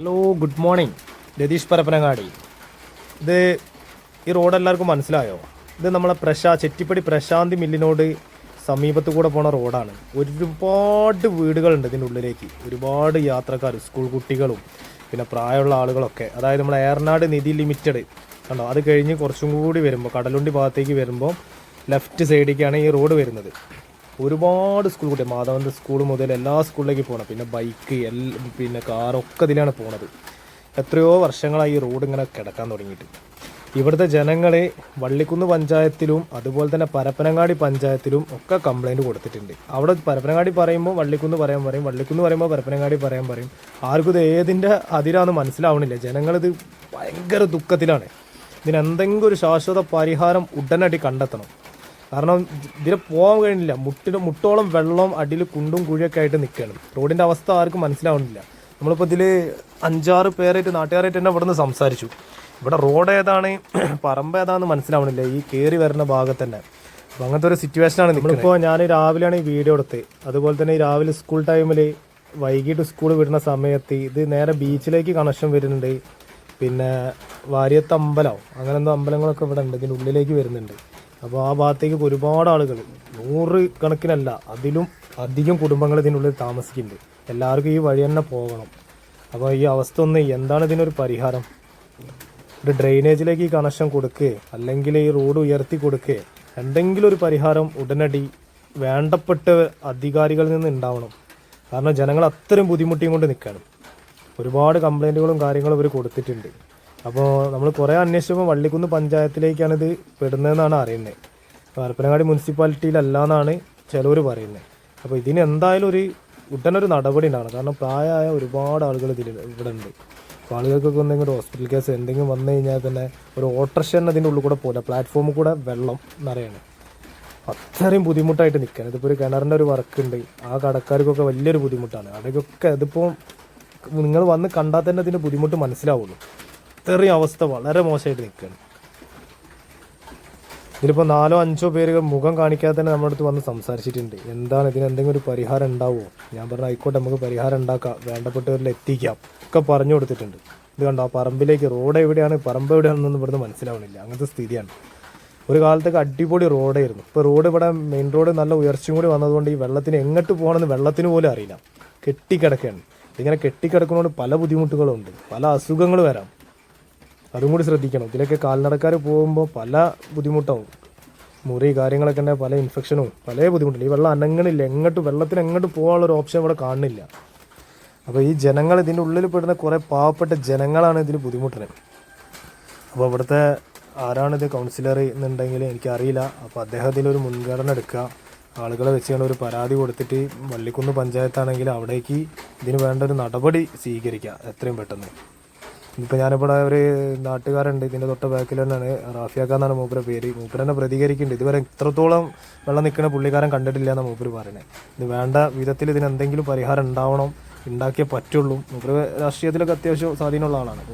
Hello good morning Ratheesh Parappanangadi. ഇത് ഈ road എല്ലാവർക്കും മനസ്സിലായോ? ഇത് നമ്മളെ പ്രശാ ചെറ്റിപ്പടി പ്രശാന്തി മില്ലിനോട് സമീപത്ത് കൂടെ പോണ റോഡാണ്. ഒരുപാട് വീടുകളുണ്ട് ഇതിന്റെ ഉള്ളിലേക്ക്. ഒരുപാട് യാത്രക്കാർ സ്കൂൾ കുട്ടികളും പിന്നെ പ്രായമുള്ള ആളുകളൊക്കെ. അതായത് നമ്മളെ ഏറനാട് നിധി ലിമിറ്റഡ്. കണ്ടോ? അത് കഴിഞ്ഞ് കുറച്ചും കൂടി വരുമ്പോൾ കടലുണ്ടി ഭാഗത്തേക്ക് വരുമ്പോൾ ലെഫ്റ്റ് സൈഡിലേക്കാണ് ഈ റോഡ് വരുന്നത്. ഒരുപാട് സ്കൂൾ കുട്ടി മാധവന്റെ സ്കൂൾ മുതൽ എല്ലാ സ്കൂളിലേക്ക് പോകണം പിന്നെ ബൈക്ക് എൽ പിന്നെ കാറൊക്കെ ഇതിലാണ് പോണത്. എത്രയോ വർഷങ്ങളായി ഈ റോഡ് ഇങ്ങനെ കിടക്കാൻ തുടങ്ങിയിട്ട്. ഇവിടുത്തെ ജനങ്ങളെ വള്ളിക്കുന്ന് പഞ്ചായത്തിലും അതുപോലെ തന്നെ പരപ്പനങ്ങാടി പഞ്ചായത്തിലും ഒക്കെ കംപ്ലൈന്റ് കൊടുത്തിട്ടുണ്ട്. അവിടെ പരപ്പനങ്ങാടി പറയുമ്പോൾ വള്ളിക്കുന്ന് പറയാൻ പറയും വള്ളിക്കുന്ന് പറയുമ്പോൾ പരപ്പനങ്ങാടി പറയാൻ പറയും. ആർക്കും ഇത് ഏതിന്റെ അതിരാന്ന് മനസ്സിലാവണില്ല. ജനങ്ങളിത് ഭയങ്കര ദുഃഖത്തിലാണ്. ഇതിനെന്തെങ്കിലും ഒരു ശാശ്വത പരിഹാരം ഉടനടി കണ്ടെത്തണം. കാരണം ഇതിൽ പോകാൻ കഴിയുന്നില്ല. മുട്ടിന് മുട്ടോളം വെള്ളം അടിയിൽ കുണ്ടും കുഴിയൊക്കെ ആയിട്ട് നിൽക്കുകയാണ്. റോഡിന്റെ അവസ്ഥ ആർക്കും മനസ്സിലാവുന്നില്ല. നമ്മളിപ്പോൾ ഇതിൽ അഞ്ചാറ് പേരായിട്ട് നാട്ടുകാരായിട്ട് തന്നെ ഇവിടുന്ന് സംസാരിച്ചു. ഇവിടെ റോഡ് ഏതാണ് പറമ്പ് ഏതാണെന്ന് മനസ്സിലാവണില്ല ഈ കയറി വരുന്ന ഭാഗത്ത് തന്നെ. അപ്പം അങ്ങനത്തെ ഒരു സിറ്റുവേഷനാണ് നമ്മളിപ്പോൾ ഞാൻ രാവിലെയാണ് ഈ വീഡിയോ എടുത്ത് അതുപോലെ തന്നെ രാവിലെ സ്കൂൾ ടൈമിൽ വൈകിട്ട് സ്കൂൾ വിടുന്ന സമയത്ത് ഇത് നേരെ ബീച്ചിലേക്ക് കണക്ഷൻ വരുന്നുണ്ട്. പിന്നെ വാര്യത്ത് അമ്പലം അങ്ങനെന്തോ അമ്പലങ്ങളൊക്കെ ഇവിടെ ഉണ്ട്. ഇതിന്റെ ഉള്ളിലേക്ക് വരുന്നുണ്ട്. അപ്പോൾ ആ ഭാഗത്തേക്ക് ഒരുപാട് ആളുകൾ നൂറ് കണക്കിനല്ല അതിലും അധികം കുടുംബങ്ങൾ ഇതിനുള്ളിൽ താമസിക്കുന്നുണ്ട്. എല്ലാവർക്കും ഈ വഴി തന്നെ പോകണം. അപ്പോൾ ഈ അവസ്ഥ ഒന്ന് എന്താണ് ഇതിനൊരു പരിഹാരം? ഒരു ഡ്രെയിനേജിലേക്ക് ഈ കണക്ഷൻ കൊടുക്കുക അല്ലെങ്കിൽ ഈ റോഡ് ഉയർത്തി കൊടുക്കുക എന്തെങ്കിലും ഒരു പരിഹാരം ഉടനടി വേണ്ടപ്പെട്ട അധികാരികളിൽ നിന്ന് ഉണ്ടാവണം. കാരണം ജനങ്ങൾ അത്രയും ബുദ്ധിമുട്ടിയും കൊണ്ട് നിൽക്കണം ഒരുപാട് കംപ്ലൈന്റുകളും കാര്യങ്ങളും ഇവർ കൊടുത്തിട്ടുണ്ട്. അപ്പോൾ നമ്മൾ കുറേ അന്വേഷിച്ചപ്പോൾ വള്ളിക്കുന്ന് പഞ്ചായത്തിലേക്കാണ് ഇത് പെടുന്നതെന്നാണ് അറിയുന്നത് പരപ്പനങ്ങാടി മുനിസിപ്പാലിറ്റിയിലല്ല എന്നാണ് ചിലവർ പറയുന്നത് അപ്പോൾ ഇതിന് എന്തായാലും ഒരു ഉടനൊരു നടപടി ഉണ്ടാകണം കാരണം പ്രായമായ ഒരുപാട് ആളുകൾ ഇതിൽ ഇവിടെ ഉണ്ട് അപ്പോൾ ആളുകൾക്കൊക്കെ എന്തെങ്കിലും ഹോസ്പിറ്റൽ കേസ് എന്തെങ്കിലും വന്നു കഴിഞ്ഞാൽ തന്നെ ഒരു ഓട്ടർഷ തന്നെ അതിന്റെ ഉള്ളിൽ കൂടെ പോകില്ല പ്ലാറ്റ്ഫോമിൽ കൂടെ വെള്ളം നിറയാണ്. അത്രയും ബുദ്ധിമുട്ടായിട്ട് നിൽക്കുകയാണ് ഇതിപ്പോൾ ഒരു കിണറിന്റെ ഒരു വർക്ക് ഉണ്ട്. ആ കടക്കാർക്കൊക്കെ വലിയൊരു ബുദ്ധിമുട്ടാണ്. അവിടേക്കൊക്കെ ഇതിപ്പോൾ നിങ്ങൾ വന്ന് കണ്ടാൽ തന്നെ അതിന്റെ ബുദ്ധിമുട്ട് മനസ്സിലാവുള്ളൂ. ഇത്രയും അവസ്ഥ വളരെ മോശമായിട്ട് നിൽക്കുകയാണ്. ഇതിലിപ്പോൾ നാലോ അഞ്ചോ പേര് മുഖം കാണിക്കാതെ തന്നെ നമ്മുടെ അടുത്ത് വന്ന് സംസാരിച്ചിട്ടുണ്ട്. എന്താണ് ഇതിന് എന്തെങ്കിലും ഒരു പരിഹാരം ഉണ്ടാവുമോ ഞാൻ പറഞ്ഞു ആയിക്കോട്ടെ നമുക്ക് പരിഹാരം ഉണ്ടാക്കാം. വേണ്ടപ്പെട്ടവരിൽ എത്തിക്കാം. ഒക്കെ പറഞ്ഞു കൊടുത്തിട്ടുണ്ട്. ഇത് കണ്ടോ ആ പറമ്പിലേക്ക് റോഡ് എവിടെയാണ് പറമ്പ് എവിടെയാണെന്നൊന്നും ഇവിടുന്ന് മനസ്സിലാവണില്ല അങ്ങനത്തെ സ്ഥിതിയാണ്. ഒരു കാലത്തൊക്കെ അടിപൊളി റോഡായിരുന്നു. ഇപ്പോൾ റോഡ് ഇവിടെ മെയിൻ റോഡ് നല്ല ഉയർച്ചയും കൂടി വന്നതുകൊണ്ട് ഈ വെള്ളത്തിന് എങ്ങോട്ട് പോകണമെന്ന് വെള്ളത്തിന് പോലും അറിയില്ല. കെട്ടിക്കിടക്കുകയാണ്. ഇങ്ങനെ കെട്ടിക്കിടക്കുന്നതുകൊണ്ട് പല ബുദ്ധിമുട്ടുകളും ഉണ്ട് പല അസുഖങ്ങൾ വരാം. അതും കൂടി ശ്രദ്ധിക്കണം. ഇതിലൊക്കെ കാൽനടക്കാർ പോകുമ്പോൾ പല ബുദ്ധിമുട്ടാവും. മുറി കാര്യങ്ങളൊക്കെ ഉണ്ടെങ്കിൽ പല ഇൻഫെക്ഷനും പല ബുദ്ധിമുട്ടില്ല ഈ വെള്ളം അനങ്ങണില്ല. എങ്ങോട്ട് വെള്ളത്തിന് എങ്ങോട്ട് പോകാനുള്ള ഒരു ഓപ്ഷൻ ഇവിടെ കാണുന്നില്ല. അപ്പോൾ ഈ ജനങ്ങൾ ഇതിന്റെ ഉള്ളിൽ പെടുന്ന കുറേ പാവപ്പെട്ട ജനങ്ങളാണ് ഇതിൽ ബുദ്ധിമുട്ടുന്നത്. അപ്പോൾ ഇവിടുത്തെ ആരാണിത് കൗൺസിലർ എന്നുണ്ടെങ്കിൽ എനിക്കറിയില്ല. അപ്പോൾ അദ്ദേഹത്തിൽ ഒരു മുൻഗണന എടുക്കുക. ആളുകളെ വെച്ചുകൊണ്ട് ഒരു പരാതി കൊടുത്തിട്ട് വള്ളിക്കുന്ന് പഞ്ചായത്താണെങ്കിൽ അവിടേക്ക് ഇതിന് വേണ്ട ഒരു നടപടി സ്വീകരിക്കുക. എത്രയും പെട്ടെന്ന്. ഇപ്പം ഞാനിവിടെ ഒരു നാട്ടുകാരുണ്ട് ഇതിന്റെ തൊട്ട ബാക്കിൽ തന്നെയാണ്. റാഫിയാക്ക എന്നാണ് പേര്. മൂപ്പര തന്നെ പ്രതികരിക്കുന്നുണ്ട്. ഇതുവരെ ഇത്രത്തോളം വെള്ളം നിൽക്കുന്ന പുള്ളിക്കാരൻ കണ്ടിട്ടില്ല എന്നാണ് മൂപ്പര് പറയുന്നത്. ഇത് വേണ്ട വിധത്തിൽ ഇതിന് എന്തെങ്കിലും പരിഹാരം ഉണ്ടാവണം ഉണ്ടാക്കിയേ പറ്റുള്ളൂ. മൂപ്പര് രാഷ്ട്രീയത്തിലൊക്കെ അത്യാവശ്യം സ്വാധീനമുള്ള ആളാണ്.